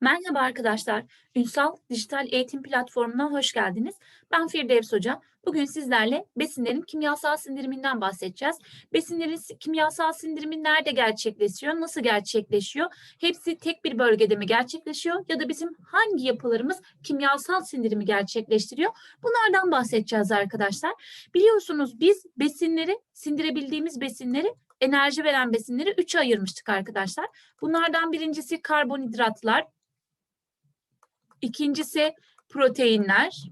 Merhaba arkadaşlar. Ünsal Dijital Eğitim Platformu'na hoş geldiniz. Ben Firdevs Hoca. Bugün sizlerle besinlerin kimyasal sindiriminden bahsedeceğiz. Besinlerin si- kimyasal sindirimi nerede gerçekleşiyor, nasıl gerçekleşiyor? Hepsi tek bir bölgede mi gerçekleşiyor ya da bizim hangi yapılarımız kimyasal sindirimi gerçekleştiriyor? Bunlardan bahsedeceğiz arkadaşlar. Biliyorsunuz biz besinleri, sindirebildiğimiz besinleri enerji veren besinleri üçe ayırmıştık arkadaşlar. Bunlardan birincisi karbonhidratlar, İkincisi proteinler.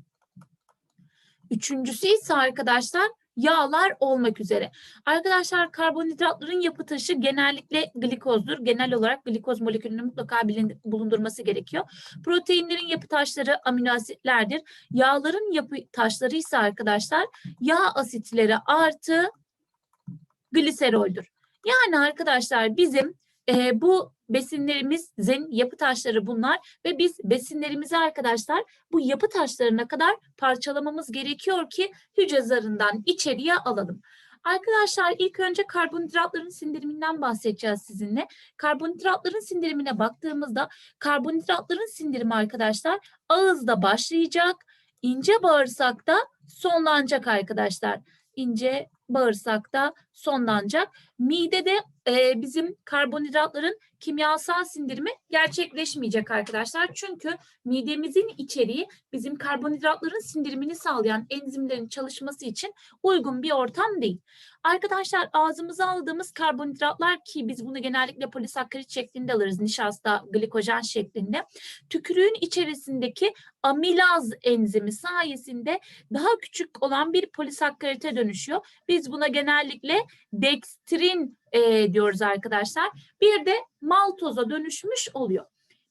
Üçüncüsü ise arkadaşlar yağlar olmak üzere. Arkadaşlar karbonhidratların yapı taşı genellikle glikozdur. Genel olarak glikoz molekülünü mutlaka bulundurması gerekiyor. Proteinlerin yapı taşları amino asitlerdir. Yağların yapı taşları ise arkadaşlar yağ asitleri artı gliseroldür. Yani arkadaşlar bizim e, bu besinlerimizin yapı taşları bunlar ve biz besinlerimizi arkadaşlar bu yapı taşlarına kadar parçalamamız gerekiyor ki hücre zarından içeriye alalım. Arkadaşlar ilk önce karbonhidratların sindiriminden bahsedeceğiz sizinle. Karbonhidratların sindirimine baktığımızda karbonhidratların sindirimi arkadaşlar ağızda başlayacak, ince bağırsakta sonlanacak arkadaşlar. İnce bağırsakta sonlanacak. Midede e, bizim karbonhidratların kimyasal sindirimi gerçekleşmeyecek arkadaşlar. Çünkü midemizin içeriği bizim karbonhidratların sindirimini sağlayan enzimlerin çalışması için uygun bir ortam değil. Arkadaşlar ağzımıza aldığımız karbonhidratlar ki biz bunu genellikle polisakkarit şeklinde alırız. Nişasta, glikojen şeklinde. Tükürüğün içerisindeki amilaz enzimi sayesinde daha küçük olan bir polisakkarite dönüşüyor. Biz buna genellikle dekstrin e, diyoruz arkadaşlar. Bir de maltoza dönüşmüş oluyor.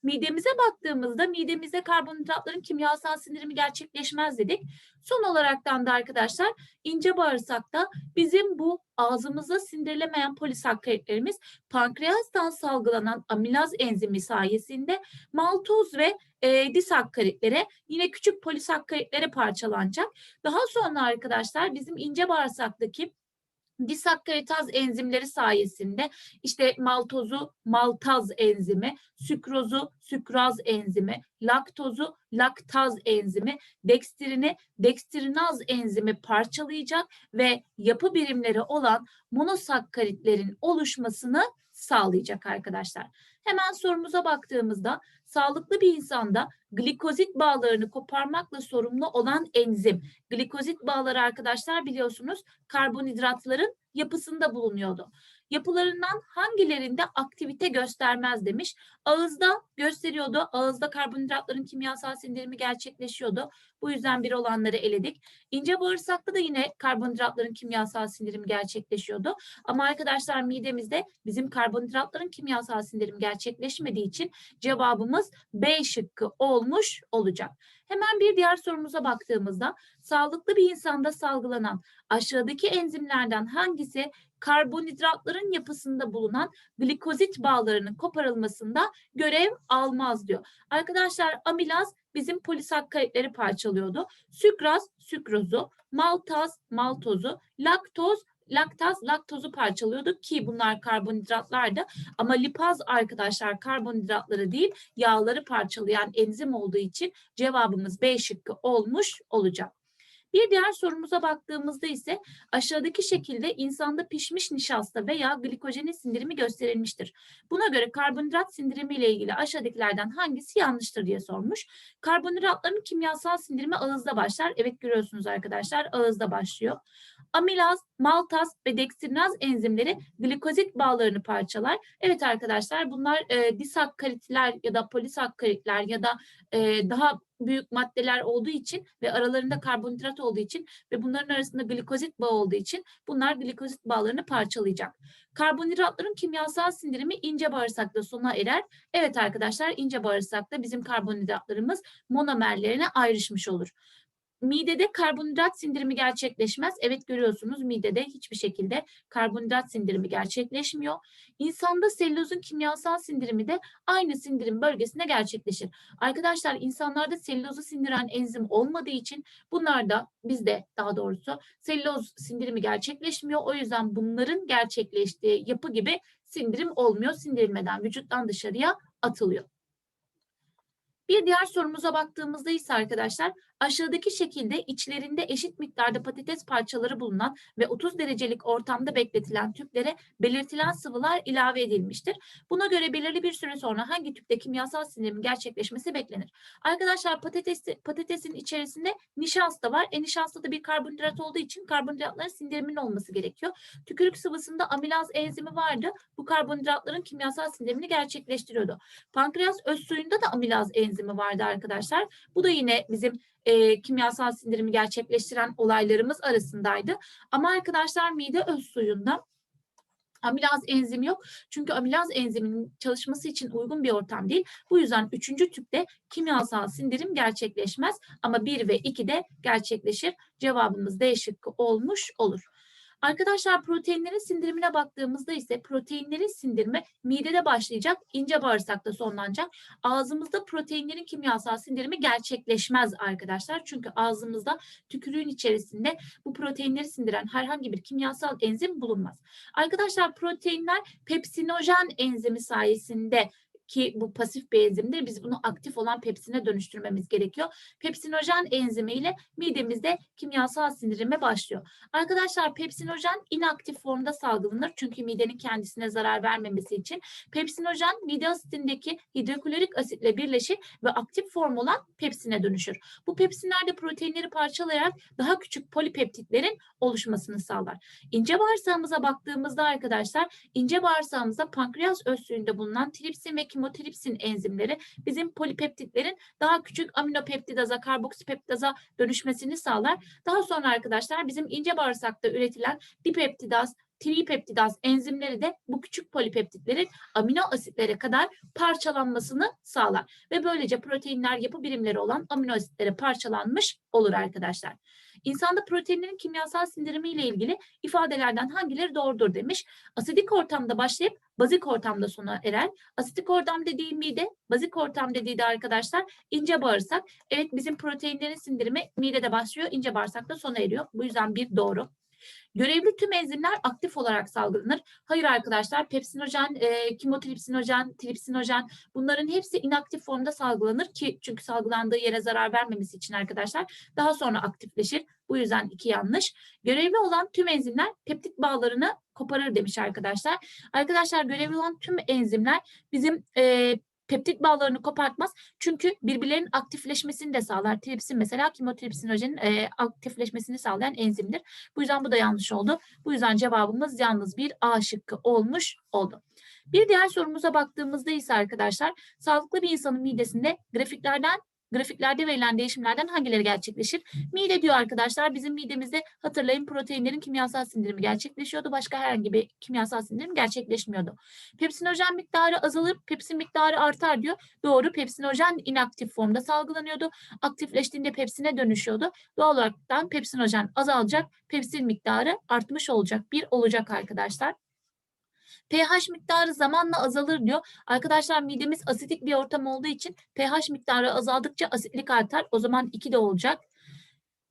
Midemize baktığımızda midemizde karbonhidratların kimyasal sindirimi gerçekleşmez dedik. Son olaraktan da arkadaşlar ince bağırsakta bizim bu ağzımıza sindirilemeyen polisakkaritlerimiz pankreastan salgılanan amilaz enzimi sayesinde maltoz ve e, disakkaritlere yine küçük polisakkaritlere parçalanacak. Daha sonra arkadaşlar bizim ince bağırsaktaki disakkaritaz enzimleri sayesinde işte maltozu maltaz enzimi, sükrozu sükraz enzimi, laktozu laktaz enzimi, dekstirini dekstrinaz enzimi parçalayacak ve yapı birimleri olan monosakkaritlerin oluşmasını sağlayacak arkadaşlar. Hemen sorumuza baktığımızda sağlıklı bir insanda glikozit bağlarını koparmakla sorumlu olan enzim. Glikozit bağları arkadaşlar biliyorsunuz karbonhidratların yapısında bulunuyordu. Yapılarından hangilerinde aktivite göstermez demiş. Ağızda gösteriyordu. Ağızda karbonhidratların kimyasal sindirimi gerçekleşiyordu. Bu yüzden bir olanları eledik. İnce bağırsakta da yine karbonhidratların kimyasal sindirimi gerçekleşiyordu. Ama arkadaşlar midemizde bizim karbonhidratların kimyasal sindirimi gerçekleşmediği için cevabımız B şıkkı olmuş olacak. Hemen bir diğer sorumuza baktığımızda sağlıklı bir insanda salgılanan aşağıdaki enzimlerden hangisi karbonhidratların yapısında bulunan glikozit bağlarının koparılmasında görev almaz diyor. Arkadaşlar amilaz bizim polisakkaritleri parçalıyordu. Sükraz, sükrozu, maltaz, maltozu, laktoz, laktaz, laktozu parçalıyordu ki bunlar karbonhidratlardı. Ama lipaz arkadaşlar karbonhidratları değil yağları parçalayan enzim olduğu için cevabımız B şıkkı olmuş olacak. Bir diğer sorumuza baktığımızda ise aşağıdaki şekilde insanda pişmiş nişasta veya glikojenin sindirimi gösterilmiştir. Buna göre karbonhidrat sindirimi ile ilgili aşağıdakilerden hangisi yanlıştır diye sormuş. Karbonhidratların kimyasal sindirimi ağızda başlar. Evet görüyorsunuz arkadaşlar ağızda başlıyor. Amilaz, maltaz ve dekstrinaz enzimleri glikozit bağlarını parçalar. Evet arkadaşlar bunlar e, disakkaritler ya da polisakkaritler ya da e, daha büyük maddeler olduğu için ve aralarında karbonhidrat olduğu için ve bunların arasında glikozit bağı olduğu için bunlar glikozit bağlarını parçalayacak. Karbonhidratların kimyasal sindirimi ince bağırsakta sona erer. Evet arkadaşlar ince bağırsakta bizim karbonhidratlarımız monomerlerine ayrışmış olur. Midede karbonhidrat sindirimi gerçekleşmez. Evet görüyorsunuz midede hiçbir şekilde karbonhidrat sindirimi gerçekleşmiyor. İnsanda selülozun kimyasal sindirimi de aynı sindirim bölgesinde gerçekleşir. Arkadaşlar insanlarda selülozu sindiren enzim olmadığı için bunlarda bizde daha doğrusu selüloz sindirimi gerçekleşmiyor. O yüzden bunların gerçekleştiği yapı gibi sindirim olmuyor. Sindirilmeden vücuttan dışarıya atılıyor. Bir diğer sorumuza baktığımızda ise arkadaşlar aşağıdaki şekilde içlerinde eşit miktarda patates parçaları bulunan ve 30 derecelik ortamda bekletilen tüplere belirtilen sıvılar ilave edilmiştir. Buna göre belirli bir süre sonra hangi tüpte kimyasal sindirimin gerçekleşmesi beklenir? Arkadaşlar patates, patatesin içerisinde nişasta var. E nişasta da bir karbonhidrat olduğu için karbonhidratların sindiriminin olması gerekiyor. Tükürük sıvısında amilaz enzimi vardı. Bu karbonhidratların kimyasal sindirimini gerçekleştiriyordu. Pankreas öz suyunda da amilaz enzimi vardı arkadaşlar. Bu da yine bizim e, kimyasal sindirimi gerçekleştiren olaylarımız arasındaydı. Ama arkadaşlar mide öz suyunda amilaz enzimi yok. Çünkü amilaz enziminin çalışması için uygun bir ortam değil. Bu yüzden üçüncü tüpte kimyasal sindirim gerçekleşmez ama 1 ve 2'de gerçekleşir. Cevabımız D şıkkı olmuş olur. Arkadaşlar proteinlerin sindirimine baktığımızda ise proteinlerin sindirimi midede başlayacak, ince bağırsakta sonlanacak. Ağzımızda proteinlerin kimyasal sindirimi gerçekleşmez arkadaşlar. Çünkü ağzımızda tükürüğün içerisinde bu proteinleri sindiren herhangi bir kimyasal enzim bulunmaz. Arkadaşlar proteinler pepsinojen enzimi sayesinde ki bu pasif bir enzimdir. Biz bunu aktif olan pepsine dönüştürmemiz gerekiyor. Pepsinojen enzimiyle midemizde kimyasal sindirime başlıyor. Arkadaşlar pepsinojen inaktif formda salgılanır. Çünkü midenin kendisine zarar vermemesi için. Pepsinojen mide asitindeki hidroklorik asitle birleşir ve aktif form olan pepsine dönüşür. Bu pepsinler de proteinleri parçalayarak daha küçük polipeptitlerin oluşmasını sağlar. İnce bağırsağımıza baktığımızda arkadaşlar ince bağırsağımızda pankreas suyunda bulunan tripsin ve kimotripsin enzimleri bizim polipeptitlerin daha küçük aminopeptidaza, karboksipeptidaza dönüşmesini sağlar. Daha sonra arkadaşlar bizim ince bağırsakta üretilen dipeptidaz, tripeptidaz enzimleri de bu küçük polipeptitlerin amino asitlere kadar parçalanmasını sağlar. Ve böylece proteinler yapı birimleri olan amino asitlere parçalanmış olur arkadaşlar. İnsanda proteinlerin kimyasal sindirimi ile ilgili ifadelerden hangileri doğrudur demiş. Asidik ortamda başlayıp bazik ortamda sona erer. Asitik ortam dediği mide, bazik ortam dediği de arkadaşlar ince bağırsak. Evet bizim proteinlerin sindirimi midede başlıyor, ince bağırsakta sona eriyor. Bu yüzden bir doğru. Görevli tüm enzimler aktif olarak salgılanır. Hayır arkadaşlar pepsinojen, e, kimotripsinojen, tripsinojen bunların hepsi inaktif formda salgılanır ki çünkü salgılandığı yere zarar vermemesi için arkadaşlar daha sonra aktifleşir. Bu yüzden iki yanlış. Görevli olan tüm enzimler peptit bağlarını koparır demiş arkadaşlar. Arkadaşlar görevli olan tüm enzimler bizim e, peptit bağlarını kopartmaz. Çünkü birbirlerinin aktifleşmesini de sağlar. Tripsin mesela kimotripsinojenin e, aktifleşmesini sağlayan enzimdir. Bu yüzden bu da yanlış oldu. Bu yüzden cevabımız yalnız bir A şıkkı olmuş oldu. Bir diğer sorumuza baktığımızda ise arkadaşlar sağlıklı bir insanın midesinde grafiklerden Grafiklerde verilen değişimlerden hangileri gerçekleşir? Mide diyor arkadaşlar bizim midemizde hatırlayın proteinlerin kimyasal sindirimi gerçekleşiyordu. Başka herhangi bir kimyasal sindirim gerçekleşmiyordu. Pepsinojen miktarı azalır, pepsin miktarı artar diyor. Doğru pepsinojen inaktif formda salgılanıyordu. Aktifleştiğinde pepsine dönüşüyordu. Doğal olarak pepsinojen azalacak, pepsin miktarı artmış olacak. Bir olacak arkadaşlar pH miktarı zamanla azalır diyor. Arkadaşlar midemiz asitik bir ortam olduğu için pH miktarı azaldıkça asitlik artar. O zaman 2 de olacak.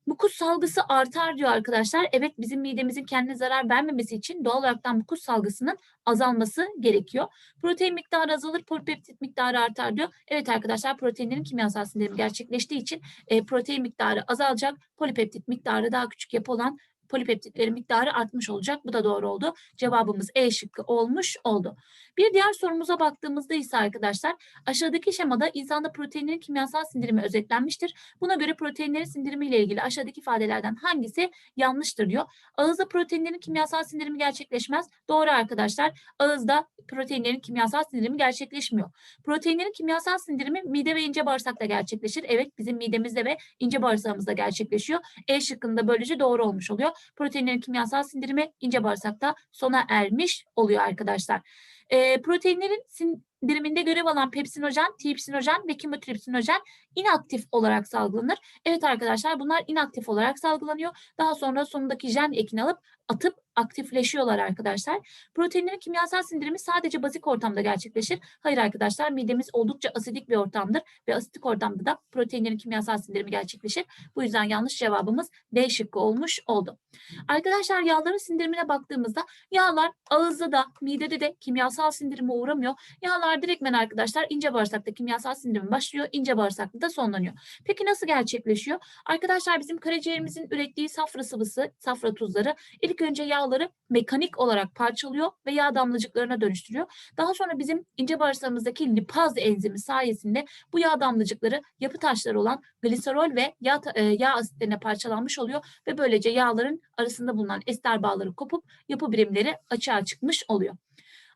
Mukus salgısı artar diyor arkadaşlar. Evet bizim midemizin kendine zarar vermemesi için doğal olarak mukus salgısının azalması gerekiyor. Protein miktarı azalır, polipeptit miktarı artar diyor. Evet arkadaşlar proteinlerin kimyasal sindirimi gerçekleştiği için e, protein miktarı azalacak, polipeptit miktarı daha küçük yapı olan polipeptitlerin miktarı artmış olacak. Bu da doğru oldu. Cevabımız E şıkkı olmuş oldu. Bir diğer sorumuza baktığımızda ise arkadaşlar aşağıdaki şemada insanda proteinlerin kimyasal sindirimi özetlenmiştir. Buna göre proteinlerin sindirimi ile ilgili aşağıdaki ifadelerden hangisi yanlıştır diyor. Ağızda proteinlerin kimyasal sindirimi gerçekleşmez. Doğru arkadaşlar. Ağızda proteinlerin kimyasal sindirimi gerçekleşmiyor. Proteinlerin kimyasal sindirimi mide ve ince bağırsakta gerçekleşir. Evet bizim midemizde ve ince bağırsağımızda gerçekleşiyor. E şıkkında böylece doğru olmuş oluyor. Proteinlerin kimyasal sindirimi ince bağırsakta sona ermiş oluyor arkadaşlar. E, proteinlerin sindiriminde görev alan pepsinojen, tripsinojen ve kimotripsinojen inaktif olarak salgılanır. Evet arkadaşlar bunlar inaktif olarak salgılanıyor. Daha sonra sonundaki jen ekini alıp atıp aktifleşiyorlar arkadaşlar. Proteinlerin kimyasal sindirimi sadece bazik ortamda gerçekleşir. Hayır arkadaşlar midemiz oldukça asidik bir ortamdır ve asidik ortamda da proteinlerin kimyasal sindirimi gerçekleşir. Bu yüzden yanlış cevabımız D şıkkı olmuş oldu. Arkadaşlar yağların sindirimine baktığımızda yağlar ağızda da midede de kimyasal sindirime uğramıyor. Yağlar direktmen arkadaşlar ince bağırsakta kimyasal sindirimi başlıyor. ince bağırsakta da sonlanıyor. Peki nasıl gerçekleşiyor? Arkadaşlar bizim karaciğerimizin ürettiği safra sıvısı, safra tuzları ilk önce yağları mekanik olarak parçalıyor ve yağ damlacıklarına dönüştürüyor. Daha sonra bizim ince bağırsağımızdaki lipaz enzimi sayesinde bu yağ damlacıkları yapı taşları olan gliserol ve yağ, e, yağ asitlerine parçalanmış oluyor ve böylece yağların arasında bulunan ester bağları kopup yapı birimleri açığa çıkmış oluyor.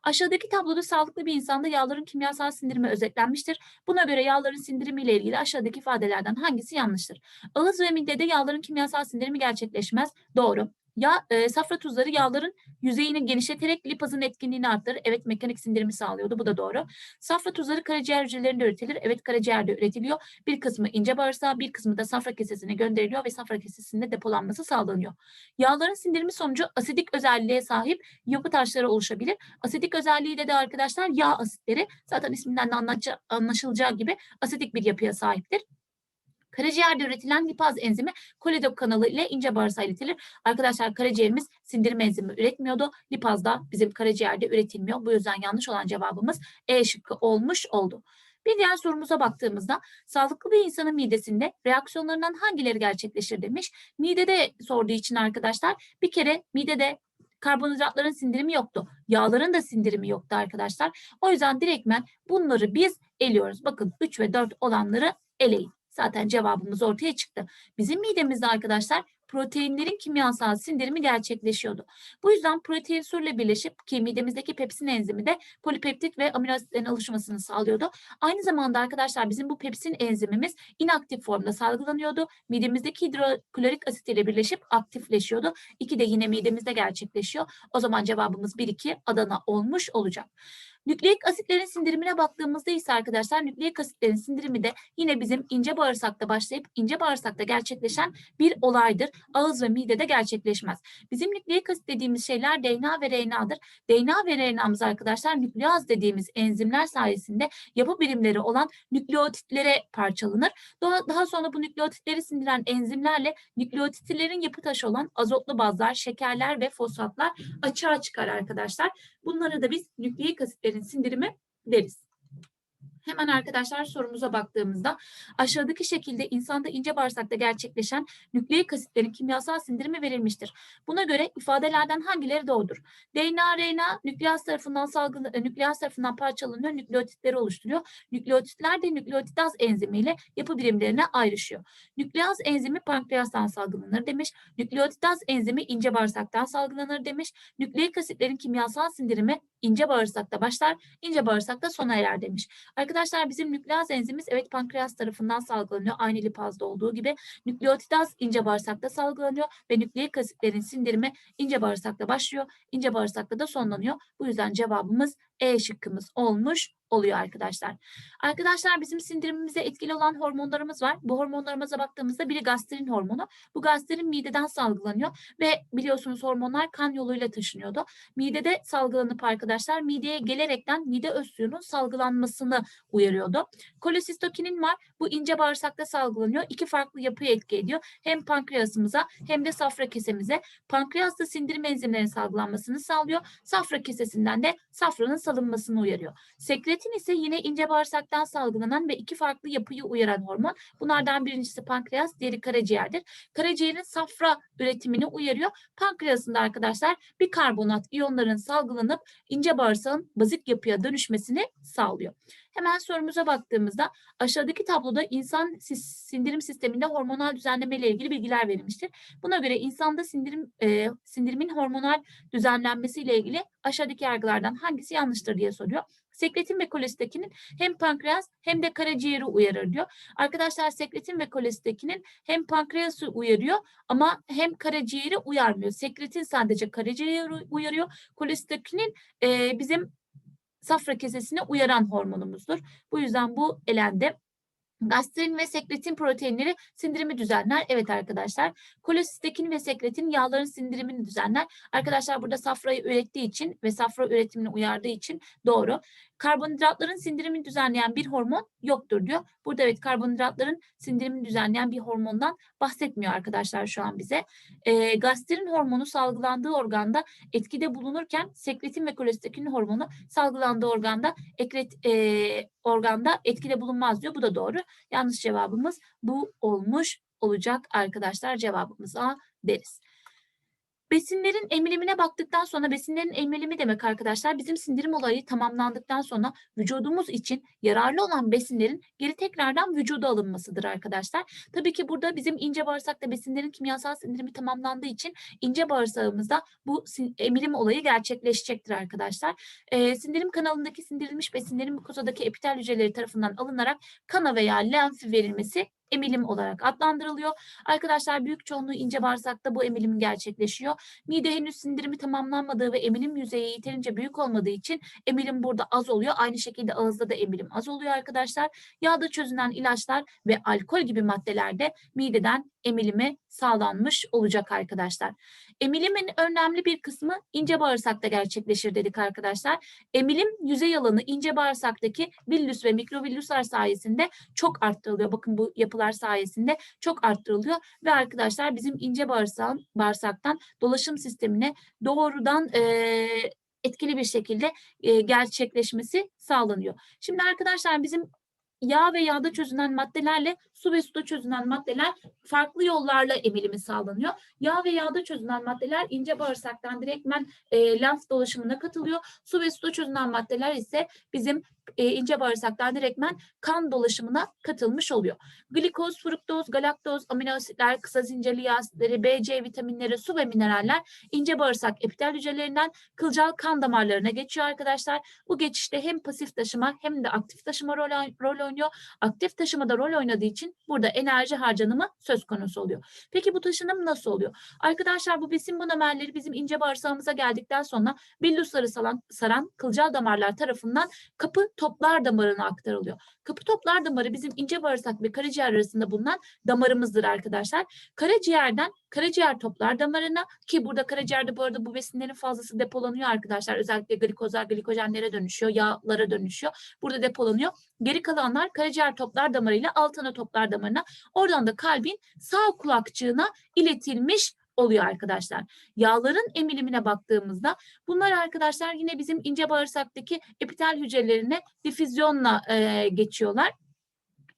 Aşağıdaki tabloda sağlıklı bir insanda yağların kimyasal sindirimi özetlenmiştir. Buna göre yağların sindirimi ile ilgili aşağıdaki ifadelerden hangisi yanlıştır? Ağız ve midede yağların kimyasal sindirimi gerçekleşmez. Doğru. Yağ, e, safra tuzları yağların yüzeyini genişleterek lipazın etkinliğini arttırır. Evet mekanik sindirimi sağlıyordu. Bu da doğru. Safra tuzları karaciğer hücrelerinde üretilir. Evet karaciğerde üretiliyor. Bir kısmı ince bağırsağa, bir kısmı da safra kesesine gönderiliyor ve safra kesesinde depolanması sağlanıyor. Yağların sindirimi sonucu asidik özelliğe sahip yapı taşları oluşabilir. Asidik özelliği de de arkadaşlar yağ asitleri zaten isminden de anlaşılacağı gibi asidik bir yapıya sahiptir. Karaciğerde üretilen lipaz enzimi koledok kanalı ile ince bağırsağa iletilir. Arkadaşlar karaciğerimiz sindirim enzimi üretmiyordu. Lipaz da bizim karaciğerde üretilmiyor. Bu yüzden yanlış olan cevabımız E şıkkı olmuş oldu. Bir diğer sorumuza baktığımızda sağlıklı bir insanın midesinde reaksiyonlarından hangileri gerçekleşir demiş. Midede sorduğu için arkadaşlar bir kere midede karbonhidratların sindirimi yoktu. Yağların da sindirimi yoktu arkadaşlar. O yüzden direktmen bunları biz eliyoruz. Bakın 3 ve 4 olanları eleyin. Zaten cevabımız ortaya çıktı. Bizim midemizde arkadaşlar proteinlerin kimyasal sindirimi gerçekleşiyordu. Bu yüzden protein surla birleşip ki midemizdeki pepsin enzimi de polipeptit ve amino asitlerin oluşmasını sağlıyordu. Aynı zamanda arkadaşlar bizim bu pepsin enzimimiz inaktif formda salgılanıyordu. Midemizdeki hidroklorik asit ile birleşip aktifleşiyordu. İki de yine midemizde gerçekleşiyor. O zaman cevabımız 1-2 Adana olmuş olacak. Nükleik asitlerin sindirimine baktığımızda ise arkadaşlar nükleik asitlerin sindirimi de yine bizim ince bağırsakta başlayıp ince bağırsakta gerçekleşen bir olaydır. Ağız ve midede gerçekleşmez. Bizim nükleik asit dediğimiz şeyler DNA ve RNA'dır. DNA ve RNA'mız arkadaşlar nükleaz dediğimiz enzimler sayesinde yapı birimleri olan nükleotitlere parçalanır. Daha, sonra bu nükleotitleri sindiren enzimlerle nükleotitlerin yapı taşı olan azotlu bazlar, şekerler ve fosfatlar açığa çıkar arkadaşlar. Bunlara da biz nükleik asitlerin sindirimi deriz. Hemen arkadaşlar sorumuza baktığımızda aşağıdaki şekilde insanda ince bağırsakta gerçekleşen nükleik asitlerin kimyasal sindirimi verilmiştir. Buna göre ifadelerden hangileri doğrudur? DNA, RNA nükleaz tarafından salgın, e, nükleaz tarafından parçalanıyor, nükleotitleri oluşturuyor. Nükleotitler de nükleotidaz enzimiyle yapı birimlerine ayrışıyor. Nükleaz enzimi pankreastan salgılanır demiş. Nükleotidaz enzimi ince bağırsaktan salgılanır demiş. Nükleik asitlerin kimyasal sindirimi ince bağırsakta başlar, ince bağırsakta sona erer demiş. Arkadaşlar bizim nükleaz enzimimiz evet pankreas tarafından salgılanıyor. Aynı lipazda olduğu gibi nükleotidaz ince bağırsakta salgılanıyor ve nükleik asitlerin sindirimi ince bağırsakta başlıyor. ince bağırsakta da sonlanıyor. Bu yüzden cevabımız E şıkkımız olmuş oluyor arkadaşlar. Arkadaşlar bizim sindirimimize etkili olan hormonlarımız var. Bu hormonlarımıza baktığımızda biri gastrin hormonu. Bu gastrin mideden salgılanıyor ve biliyorsunuz hormonlar kan yoluyla taşınıyordu. Midede salgılanıp arkadaşlar mideye gelerekten mide öz suyunun salgılanmasını uyarıyordu. Kolesistokinin var. Bu ince bağırsakta salgılanıyor. İki farklı yapıya etki ediyor. Hem pankreasımıza hem de safra kesemize. Pankreas da sindirim enzimlerinin salgılanmasını sağlıyor. Safra kesesinden de safranın salınmasını uyarıyor. Sekretin ise yine ince bağırsaktan salgılanan ve iki farklı yapıyı uyaran hormon. Bunlardan birincisi pankreas, diğeri karaciğerdir. Karaciğerin safra üretimini uyarıyor. Pankreasında arkadaşlar bir karbonat iyonların salgılanıp ince bağırsağın bazik yapıya dönüşmesini sağlıyor. Hemen sorumuza baktığımızda aşağıdaki tabloda insan sindirim sisteminde hormonal düzenleme ile ilgili bilgiler verilmiştir. Buna göre insanda sindirim e, sindirimin hormonal düzenlenmesi ile ilgili aşağıdaki yargılardan hangisi yanlıştır diye soruyor. Sekretin ve kolestekinin hem pankreas hem de karaciğeri uyarır diyor. Arkadaşlar sekretin ve kolestekinin hem pankreası uyarıyor ama hem karaciğeri uyarmıyor. Sekretin sadece karaciğeri uyarıyor. Kolestekinin e, bizim safra kesesine uyaran hormonumuzdur. Bu yüzden bu elendi. Gastrin ve sekretin proteinleri sindirimi düzenler. Evet arkadaşlar. Kolesistekin ve sekretin yağların sindirimini düzenler. Arkadaşlar burada safrayı ürettiği için ve safra üretimini uyardığı için doğru. Karbonhidratların sindirimini düzenleyen bir hormon yoktur diyor. Burada evet karbonhidratların sindirimini düzenleyen bir hormondan bahsetmiyor arkadaşlar şu an bize. E, gastrin hormonu salgılandığı organda etkide bulunurken sekretin ve kolesistekin hormonu salgılandığı organda ekret, e, organda etkide bulunmaz diyor. Bu da doğru. Yanlış cevabımız bu olmuş olacak arkadaşlar. Cevabımız A deriz. Besinlerin emilimine baktıktan sonra besinlerin emilimi demek arkadaşlar bizim sindirim olayı tamamlandıktan sonra vücudumuz için yararlı olan besinlerin geri tekrardan vücuda alınmasıdır arkadaşlar. Tabii ki burada bizim ince bağırsakta besinlerin kimyasal sindirimi tamamlandığı için ince bağırsağımızda bu emilim olayı gerçekleşecektir arkadaşlar. Ee, sindirim kanalındaki sindirilmiş besinlerin mukozadaki epitel hücreleri tarafından alınarak kana veya lenfi verilmesi emilim olarak adlandırılıyor. Arkadaşlar büyük çoğunluğu ince bağırsakta bu emilim gerçekleşiyor. Mide henüz sindirimi tamamlanmadığı ve emilim yüzeyi yeterince büyük olmadığı için emilim burada az oluyor. Aynı şekilde ağızda da emilim az oluyor arkadaşlar. Yağda çözünen ilaçlar ve alkol gibi maddelerde mideden emilimi sağlanmış olacak arkadaşlar. Emilimin önemli bir kısmı ince bağırsakta gerçekleşir dedik arkadaşlar. Emilim yüzey alanı ince bağırsaktaki villus ve mikrovilluslar sayesinde çok arttırılıyor. Bakın bu yapılar sayesinde çok arttırılıyor ve arkadaşlar bizim ince bağırsağın bağırsaktan dolaşım sistemine doğrudan eee, etkili bir şekilde eee, gerçekleşmesi sağlanıyor. Şimdi arkadaşlar bizim yağ ve yağda çözünen maddelerle su ve suda çözünen maddeler farklı yollarla emilimi sağlanıyor. Yağ ve yağda çözünen maddeler ince bağırsaktan direktmen e, lenf dolaşımına katılıyor. Su ve suda çözünen maddeler ise bizim e, ince bağırsaktan direktmen kan dolaşımına katılmış oluyor. Glikoz, fruktoz, galaktoz, amino asitler, kısa zincirli yağ asitleri, B, C vitaminleri, su ve mineraller ince bağırsak epitel hücrelerinden kılcal kan damarlarına geçiyor arkadaşlar. Bu geçişte hem pasif taşıma hem de aktif taşıma rol, rol oynuyor. Aktif taşımada rol oynadığı için burada enerji harcanımı söz konusu oluyor. Peki bu taşınım nasıl oluyor? Arkadaşlar bu besin monomerleri bizim ince bağırsağımıza geldikten sonra villusları saran, saran kılcal damarlar tarafından kapı toplar damarına aktarılıyor. Kapı toplar damarı bizim ince bağırsak ve karaciğer arasında bulunan damarımızdır arkadaşlar. Karaciğerden karaciğer toplar damarına ki burada karaciğerde bu arada bu besinlerin fazlası depolanıyor arkadaşlar. Özellikle glikozlar glikojenlere dönüşüyor, yağlara dönüşüyor. Burada depolanıyor. Geri kalanlar karaciğer toplar damarıyla alt ana toplar damarına oradan da kalbin sağ kulakçığına iletilmiş oluyor arkadaşlar. Yağların emilimine baktığımızda bunlar arkadaşlar yine bizim ince bağırsaktaki epitel hücrelerine difüzyonla e, geçiyorlar.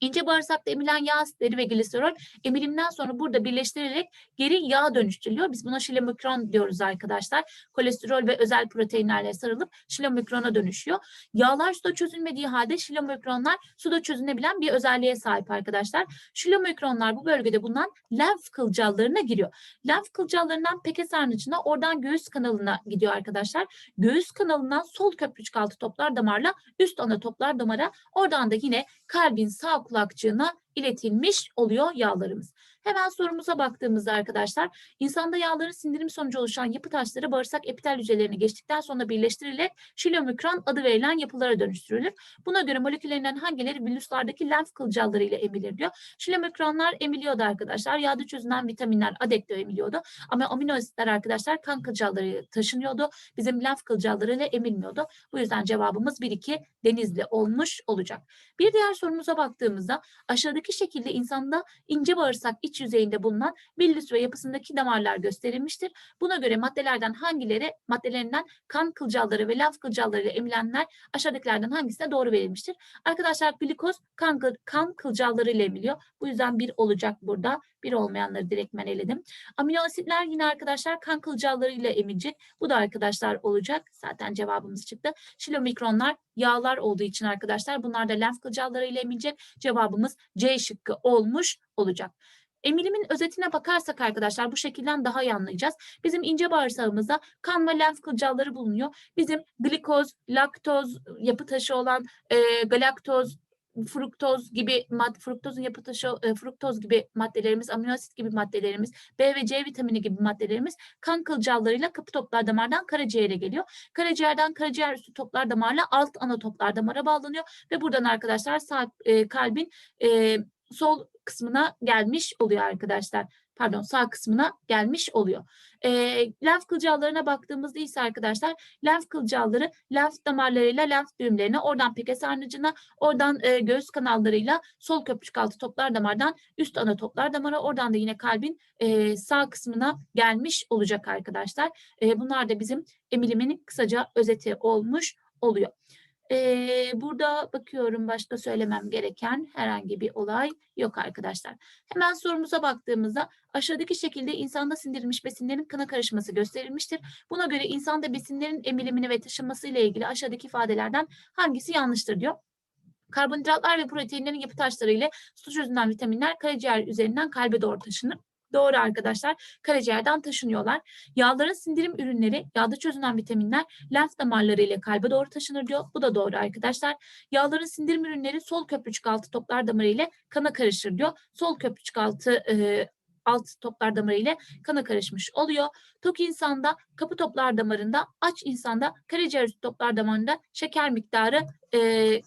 İnce bağırsakta emilen yağ asitleri ve gliserol emilimden sonra burada birleştirilerek geri yağ dönüştürülüyor. Biz buna şilomikron diyoruz arkadaşlar. Kolesterol ve özel proteinlerle sarılıp şilomikrona dönüşüyor. Yağlar suda çözülmediği halde şilomikronlar suda çözünebilen bir özelliğe sahip arkadaşlar. Şilomikronlar bu bölgede bulunan lenf kılcallarına giriyor. Lenf kılcallarından peke sarnıcına oradan göğüs kanalına gidiyor arkadaşlar. Göğüs kanalından sol köprücük altı toplar damarla üst ana toplar damara oradan da yine kalbin sağ kulakçığına iletilmiş oluyor yağlarımız. Hemen sorumuza baktığımızda arkadaşlar insanda yağların sindirim sonucu oluşan yapı taşları bağırsak epitel hücrelerini geçtikten sonra birleştirilerek şilomikron adı verilen yapılara dönüştürülür. Buna göre moleküllerinden hangileri villuslardaki lenf kılcalları ile emilir diyor. Şilomikronlar emiliyordu arkadaşlar. Yağda çözünen vitaminler adekto emiliyordu. Ama amino asitler arkadaşlar kan kılcalları taşınıyordu. Bizim lenf kılcalları ile emilmiyordu. Bu yüzden cevabımız 1-2 denizli olmuş olacak. Bir diğer sorumuza baktığımızda aşağıdaki şekilde insanda ince bağırsak iç yüzeyinde bulunan villus ve yapısındaki damarlar gösterilmiştir. Buna göre maddelerden hangileri maddelerinden kan kılcalları ve lenf kılcalları ile emilenler aşağıdakilerden hangisine doğru verilmiştir? Arkadaşlar glikoz kan, kıl- kan kılcalları ile emiliyor. Bu yüzden bir olacak burada. Bir olmayanları direktmen eledim. Amino asitler yine arkadaşlar kan kılcalları ile emilecek. Bu da arkadaşlar olacak. Zaten cevabımız çıktı. Şilomikronlar yağlar olduğu için arkadaşlar bunlar da lenf kılcalları ile emilecek. Cevabımız C şıkkı olmuş olacak. Emilimin özetine bakarsak arkadaşlar bu şekilden daha iyi anlayacağız. Bizim ince bağırsağımızda kan ve lenf kılcalları bulunuyor. Bizim glikoz, laktoz, yapı taşı olan e, galaktoz, fruktoz gibi mad fruktozun yapı taşı e, fruktoz gibi maddelerimiz, amino asit gibi maddelerimiz, B ve C vitamini gibi maddelerimiz kan kılcallarıyla kapı toplar damardan karaciğere geliyor. Karaciğerden karaciğer üstü toplar damarla alt ana toplar damara bağlanıyor ve buradan arkadaşlar sağ e, kalbin e, sol kısmına gelmiş oluyor arkadaşlar. Pardon sağ kısmına gelmiş oluyor. E, lenf kılcallarına baktığımızda ise arkadaşlar lenf kılcalları lenf damarlarıyla lenf düğümlerine oradan peke sarnıcına oradan e, göğüs kanallarıyla sol köprücük altı toplar damardan üst ana toplar damara oradan da yine kalbin e, sağ kısmına gelmiş olacak arkadaşlar. E, bunlar da bizim emilimin kısaca özeti olmuş oluyor. Ee, burada bakıyorum başka söylemem gereken herhangi bir olay yok arkadaşlar. Hemen sorumuza baktığımızda aşağıdaki şekilde insanda sindirilmiş besinlerin kana karışması gösterilmiştir. Buna göre insanda besinlerin emilimini ve taşınması ile ilgili aşağıdaki ifadelerden hangisi yanlıştır diyor. Karbonhidratlar ve proteinlerin yapı taşları ile su çözünen vitaminler karaciğer üzerinden kalbe doğru taşınır. Doğru arkadaşlar. Karaciğerden taşınıyorlar. Yağların sindirim ürünleri, yağda çözünen vitaminler lenf damarları ile kalbe doğru taşınır diyor. Bu da doğru arkadaşlar. Yağların sindirim ürünleri sol köprücük altı toplar damarı ile kana karışır diyor. Sol köprücük altı e, alt toplar damarı ile kana karışmış oluyor. Tok insanda kapı toplar damarında, aç insanda karaciğer üstü toplar damarında şeker miktarı e,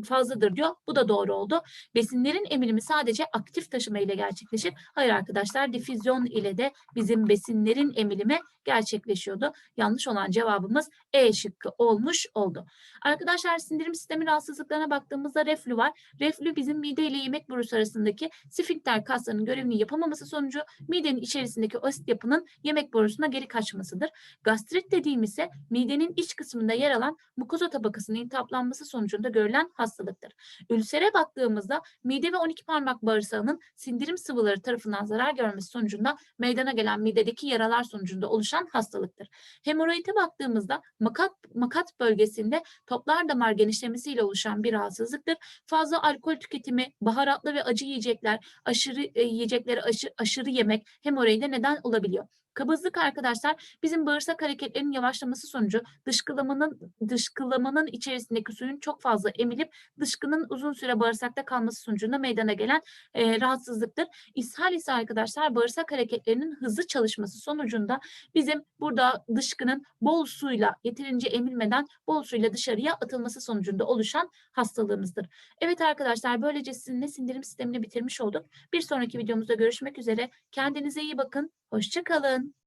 fazladır diyor. Bu da doğru oldu. Besinlerin emilimi sadece aktif taşıma ile gerçekleşir. Hayır arkadaşlar difüzyon ile de bizim besinlerin emilimi gerçekleşiyordu. Yanlış olan cevabımız E şıkkı olmuş oldu. Arkadaşlar sindirim sistemi rahatsızlıklarına baktığımızda reflü var. Reflü bizim mide ile yemek borusu arasındaki sfinkter kaslarının görevini yapamaması sonucu midenin içerisindeki asit yapının yemek borusuna geri kaçmasıdır. Gastrit dediğimiz ise midenin iç kısmında yer alan mukoza tabakasının iltihaplanması sonucunda görülen hastalıktır. Ülsere baktığımızda mide ve 12 parmak bağırsağının sindirim sıvıları tarafından zarar görmesi sonucunda meydana gelen midedeki yaralar sonucunda oluşan hastalıktır. Hemoroide baktığımızda makat, makat bölgesinde toplar damar genişlemesiyle oluşan bir rahatsızlıktır. Fazla alkol tüketimi, baharatlı ve acı yiyecekler, aşırı e, yiyecekleri aşı, aşırı yemek hemoroide neden olabiliyor. Kabızlık arkadaşlar bizim bağırsak hareketlerinin yavaşlaması sonucu dışkılamanın dışkılamanın içerisindeki suyun çok fazla emilip dışkının uzun süre bağırsakta kalması sonucunda meydana gelen e, rahatsızlıktır. İshal ise arkadaşlar bağırsak hareketlerinin hızlı çalışması sonucunda bizim burada dışkının bol suyla yeterince emilmeden bol suyla dışarıya atılması sonucunda oluşan hastalığımızdır. Evet arkadaşlar böylece sizinle sindirim sistemini bitirmiş olduk. Bir sonraki videomuzda görüşmek üzere. Kendinize iyi bakın. Hoşçakalın.